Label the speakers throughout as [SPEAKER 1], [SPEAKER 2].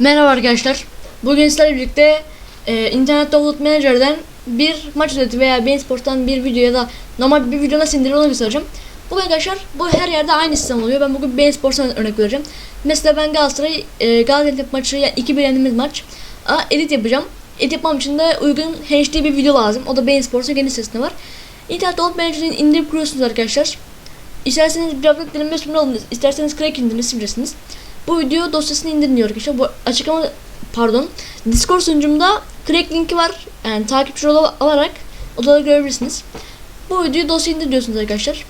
[SPEAKER 1] Merhaba arkadaşlar. Bugün sizlerle birlikte e, internet download manager'dan bir maç özeti veya Bein Sports'tan bir video ya da normal bir video nasıl indirilir onu göstereceğim. Bugün arkadaşlar bu her yerde aynı sistem oluyor. Ben bugün Bein Sports'tan örnek vereceğim. Mesela ben Galatasaray e, Gaziantep maçı yani 2-1 yendiğimiz maç. Aa, edit yapacağım. Edit yapmam için de uygun HD bir video lazım. O da Bein Sports'un kendi sitesinde var. İnternet download manager'ını indirip kuruyorsunuz arkadaşlar. İsterseniz Javrik deneme üstüne alın, isterseniz Crack indirin, bilirsiniz. Bu video dosyasını indirin diyor arkadaşlar. Bu açıklama pardon. Discord sunucumda Crack linki var. Yani takipçi rol alarak odada görebilirsiniz. Bu videoyu dosya indir diyorsunuz arkadaşlar.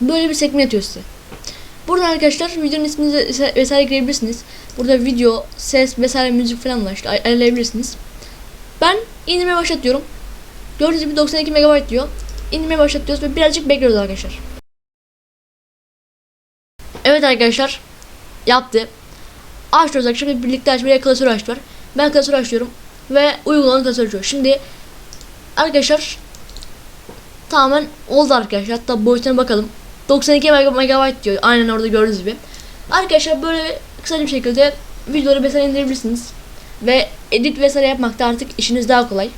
[SPEAKER 1] Böyle bir sekme atıyor size. Burada arkadaşlar videonun ismini vesaire girebilirsiniz. Burada video, ses vesaire müzik falan var işte ay- ayarlayabilirsiniz. Ben indirmeye başlatıyorum. Gördüğünüz gibi 92 MB diyor. İndirmeye başlatıyoruz ve birazcık bekliyoruz arkadaşlar. Evet arkadaşlar yaptı. Açıyoruz arkadaşlar birlikte açmaya klasör açtılar. Ben klasör açıyorum ve uygulamanın klasör açıyor. Şimdi arkadaşlar tamamen oldu arkadaşlar. Hatta boyutuna bakalım. 92 MB diyor. Aynen orada gördüğünüz gibi. Arkadaşlar böyle kısa bir şekilde videoları vesaire indirebilirsiniz. Ve edit vesaire yapmakta artık işiniz daha kolay.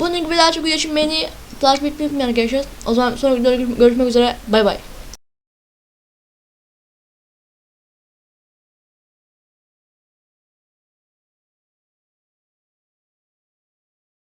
[SPEAKER 1] Bunun gibi daha çok video için beni takip etmeyi unutmayın arkadaşlar. O zaman sonra videoda görüşmek üzere. Bay bay.